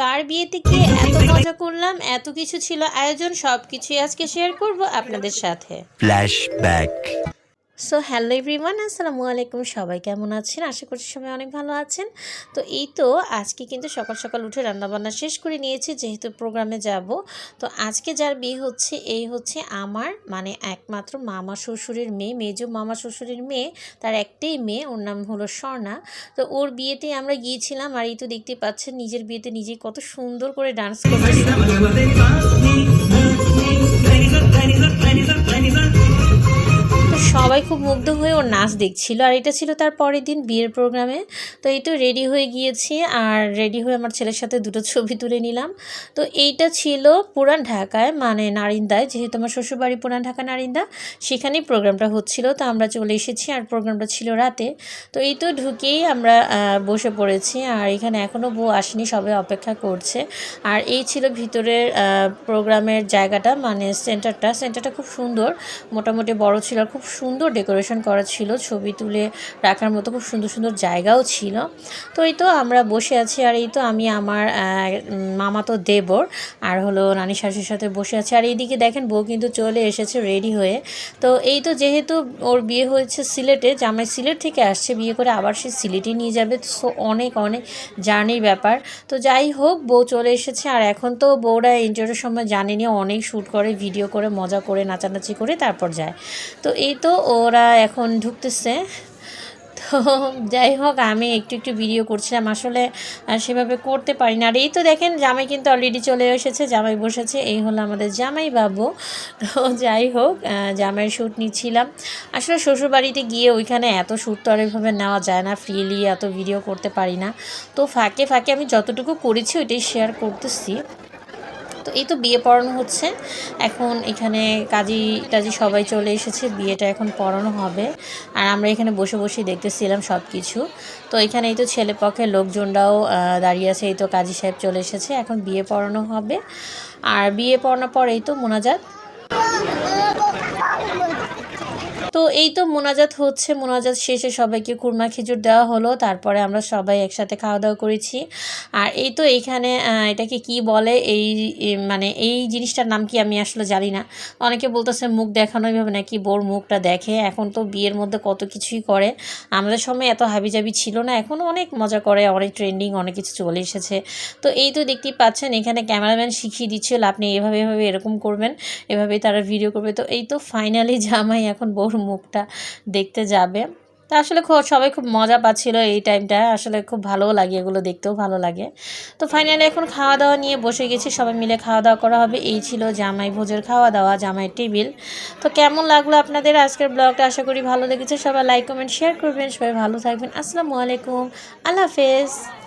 কার বিয়েতে গিয়ে এত মজা করলাম, এত কিছু ছিল আয়োজন সব কিছুই আজকে শেয়ার করব আপনাদের সাথে Flashback. সো হ্যালো এভরিওয়ান আসসালামু আলাইকুম সবাই কেমন আছেন আশা করছি সবাই অনেক ভালো আছেন তো এই তো আজকে কিন্তু সকাল সকাল উঠে রান্নাবান্না শেষ করে নিয়েছি যেহেতু প্রোগ্রামে যাব তো আজকে যার বিয়ে হচ্ছে এই হচ্ছে আমার মানে একমাত্র মামা শ্বশুরের মেয়ে মেজো মামা শ্বশুরের মেয়ে তার একটাই মেয়ে ওর নাম হলো স্বর্ণা তো ওর বিয়েতে আমরা গিয়েছিলাম আর এই তো দেখতে পাচ্ছেন নিজের বিয়েতে নিজে কত সুন্দর করে ডান্স করতেছে তো সবাই খুব মুগ্ধ হয়ে ওর নাচ দেখছিল। আর এটা ছিল তার পরের দিন বিয়ের প্রোগ্রামে। তো এই তো রেডি হয়ে গিয়েছি আর রেডি হয়ে আমার ছেলের সাথে দুটো ছবি তুলে নিলাম। তো এইটা ছিল পুরান ঢাকায় মানে নারিন্দায়, যেহেতু আমার শ্বশুরবাড়ি পুরান ঢাকা, নারিন্দা, সেখানেই প্রোগ্রামটা হচ্ছিল। তো আমরা চলে এসেছি আর প্রোগ্রামটা ছিল রাতে। তো এই তো ঢুকেই আমরা বসে পড়েছি আর এখানে এখনও বউ আসেনি, সবাই অপেক্ষা করছে। আর এই ছিল ভিতরের প্রোগ্রামের জায়গাটা মানে সেন্টারটা। সেন্টারটা খুব সুন্দর, মোটামুটি বড় ছিল আর খুব সুন্দর ডেকোরেশন করা ছিল, ছবি তুলে রাখার মতো খুব সুন্দর সুন্দর জায়গাও ছিল। তো এই তো আমরা বসে আছি আর এই তো আমি আমার মামা তো দেবর আর হলো নানি শাশুর সাথে বসে আছে। আর এইদিকে দেখেন বউ কিন্তু চলে এসেছে রেডি হয়ে। তো এই তো যেহেতু ওর বিয়ে হয়েছে সিলেটে জামাই সিলেট থেকে আসছে, বিয়ে করে আবার সে সিলেটে নিয়ে যাবে। সো অনেক অনেক জার্নির ব্যাপার। তো যাই হোক, বউ চলে এসেছে আর এখন তো বউরা এনজয়ের সময় জানেনি অনেক শ্যুট করে, ভিডিও করে, মজা করে, নাচানাচি করে তারপর যায়। তো এই তো ওরা এখন ঢুকতেছে। তো যাই হোক, আমি একটু একটু ভিডিও করছিলাম। আসলে সেভাবে করতে পারি না আর এই তো দেখেন, জামাই কিন্তু অলরেডি চলে এসেছে, জামাই বসেছে। এই হলো আমাদের জামাই বাবু তো যাই হোক জামাইয়ের শ্যুট নিচ্ছিলাম। আসলে শ্বশুরবাড়িতে গিয়ে ওইখানে এত শ্যুট তো আর নেওয়া যায় না। ফ্রিলি এত ভিডিও করতে পারি না। তো ফাঁকে ফাঁকে আমি যতটুকু করেছি, ওইটাই শেয়ার করতেছি। তো এই তো বিয়ে পড়ানো হচ্ছে। এখন এখানে কাজী টাজি সবাই চলে এসেছে, বিয়েটা এখন পড়ানো হবে। আর আমরা এখানে বসে বসে দেখতেছিলাম সব কিছু তো এখানে এই তো ছেলে পক্ষের লোকজনরাও দাঁড়িয়ে আছে, এই তো কাজী সাহেব চলে এসেছে। এখন বিয়ে পড়ানো হবে। আর বিয়ে পড়ানোর পর এই তো মোনাজাত। তো এই তো মোনাজাত হচ্ছে, মোনাজাত শেষে সবাইকে কুরমা খেজুর দেওয়া হলো, তারপরে আমরা সবাই একসাথে খাওয়া দাওয়া করেছি। আর এই তো এইখানে এটাকে কি বলে, এই মানে এই জিনিসটার নাম কি আমি আসলে জানি না। অনেকে বলতেছে মুখ দেখানো এইভাবে নাকি বোর মুখটা দেখে, এখন তো বিয়ের মধ্যে কত কিছুই করে। আমাদের সময় এত হাবিজাবি ছিল না, এখন অনেক মজা করে, অনেক ট্রেন্ডিং অনেক কিছু চলে এসেছে। তো এই তো দেখতেই পাচ্ছেন, এখানে ক্যামেরাম্যান শিখিয়ে দিচ্ছিল আপনি এভাবে এভাবে এরকম করবেন এভাবেই তারা ভিডিও করবে। তো এই তো ফাইনালি জামাই এখন বউর মুখটা দেখতে যাবে। তা আসলে খুব সবাই খুব মজা পাচ্ছিল এই টাইমটা আসলে খুব ভালোও লাগে এগুলো দেখতেও ভালো লাগে। তো ফাইনালি এখন খাওয়া দাওয়া নিয়ে বসে গেছি। সবাই মিলে খাওয়া দাওয়া করা হবে। এই ছিল জামাই ভোজের খাওয়া দাওয়া জামাই টেবিল তো কেমন লাগল আপনাদের আজকের ব্লগটা আশা করি ভালো লেগেছে। সবাই লাইক কমেন্ট শেয়ার করবেন। সবাই ভালো থাকবেন। আসসালামু আলাইকুম। আল্লাহ হাফেজ।